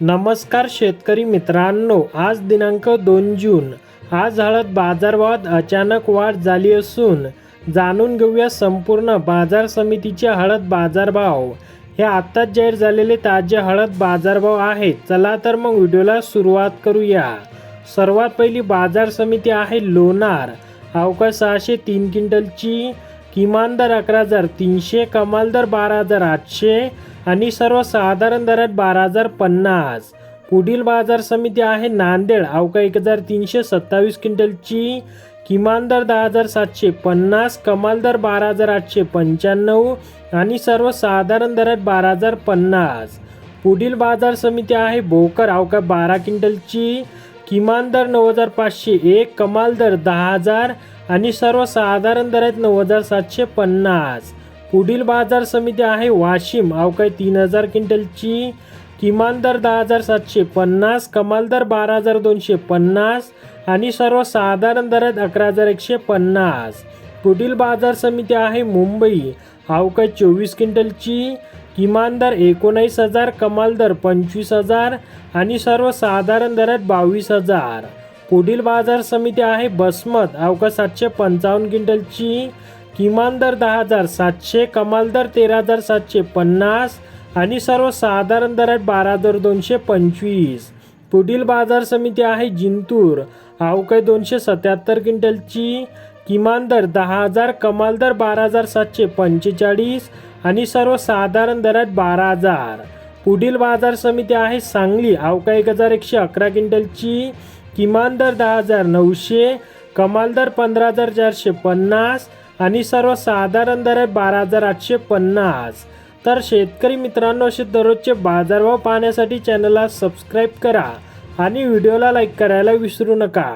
नमस्कार शेतकरी मित्रांनो आज दिनांक दोन जून. आज हळद बाजारभावात अचानक वाढ झाली असून जाणून घेऊया संपूर्ण बाजार समितीचे हळद बाजारभाव. हे आत्ताच जाहीर झालेले ताजे हळद बाजारभाव आहेत. चला तर मग व्हिडिओला सुरुवात करूया. सर्वात पहिली बाजार समिती आहे लोणार. अवकाश सहाशे तीन क्विंटलची किमान दर अकरा हजार तीनशे कमाल दर बारा हजार आठशे आणि सर्वसाधारण दरात बारा हजार पन्नास. पुढील बाजार समिती आहे नांदेड. अवका एक हजार तीनशे सत्तावीस क्विंटलची. किमान दर दहा हजार सातशे पन्नास कमाल दर बारा हजार आठशे पंच्याण्णव आणि सर्वसाधारण दरात बारा हजार पन्नास. पुढील बाजार समिती आहे भोकर अवका बारा क्विंटलची. किमान दर नऊ हजार पाचशे एक कमाल दर दहा हजार आणि सर्वसाधारण दरात नऊ हजार सातशे पन्नास. पुढील बाजार समिती आहे वाशिम. अवकाळी तीन हजार क्विंटलची किमान दर दहा हजार सातशे पन्नास कमाल दर बारा हजार दोनशे पन्नास आणि सर्वसाधारण दरात अकरा हजार एकशे पन्नास. पुढील बाजार समिती आहे मुंबई. अवकाय चोवीस क्विंटलची किमान दर एकोणावीस हजार कमाल दर पंचवीस हजार आणि सर्वसाधारण दरात बावीस हजार. पुढील बाजार समिती आहे बसमत. अवकाश सातशे पंचावन्न क्विंटलची किमान दर दहा हजार सातशे कमाल दर तेरा हजार सातशे पन्नास आणि सर्वसाधारण दरात बारा हजार दोनशे पंचवीस. पुढील बाजार समिती आहे जिंतूर. अवकाय दोनशे सत्याहत्तर क्विंटलची किमान दर दहा हजार कमाल दर बारा हजार सातशे पंचेचाळीस आणि सर्वसाधारण दरात बारा हजार. पुढील बाजार समिती आहे सांगली. अवका एक हजार एकशे अकरा क्विंटलची किमान दर दहा हजार नऊशे कमाल दर पंधरा हजार चारशे पन्नास आणि सर्वसाधारण दरात बारा हजार आठशे पन्नास. तर शेतकरी मित्रांनो असे दररोजचे बाजारभाव पाहण्यासाठी चॅनलला सबस्क्राईब करा आणि व्हिडिओला लाईक करायला विसरू नका.